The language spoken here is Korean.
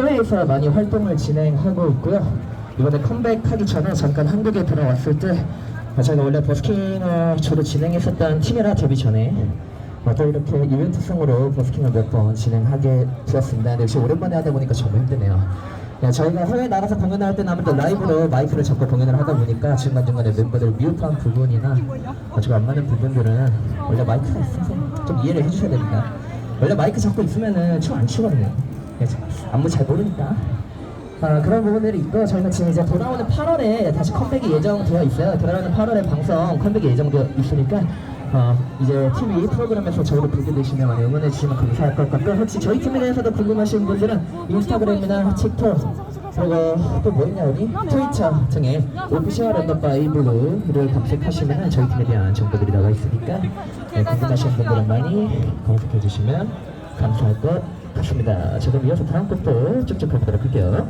해외에서 많이 활동을 진행하고 있고요. 이번에 컴백하기 전에 잠깐 한국에 들어왔을 때 저희가 원래 버스킹을 주로 진행했었던 팀이라 데뷔 전에 어, 또 이렇게 이벤트성으로 버스킹을 몇 번 진행하게 되었습니다. 근데 역시 오랜만에 하다 보니까 정말 힘드네요. 네, 저희가 해외 나가서 공연할 때는 아무래도 라이브로 마이크를 잡고 공연을 하다 보니까 중간중간에 멤버들 미흡한 부분이나 아주 안 맞는 부분들은 원래 마이크가 있어서 좀 이해를 해주셔야 됩니다. 원래 마이크 잡고 있으면은 춤 안 추거든요. 안무 잘 모르니까. 아, 그런 부분들이 있고 저희가 지금 이제 돌아오는 8월에 다시 컴백이 예정되어 있어요. 돌아오는 8월에 방송 컴백이 예정되어 있으니까 어, 이제 TV 프로그램에서 저희를 보게 되시면 많이 응원해 주시면 감사할 것 같고 혹시 저희 팀에 대해서도 궁금하신 분들은 인스타그램이나 틱톡 그리고 또 뭐 있냐 우리 트위터 등에 오피셜 랜덤바 이블루를 검색하시면 저희 팀에 대한 정보들이 나와 있으니까 네, 궁금하신 분들은 많이 검색해 주시면 감사할 것 자 그럼 이어서 다음 곡도 쭉쭉 가보도록 할게요.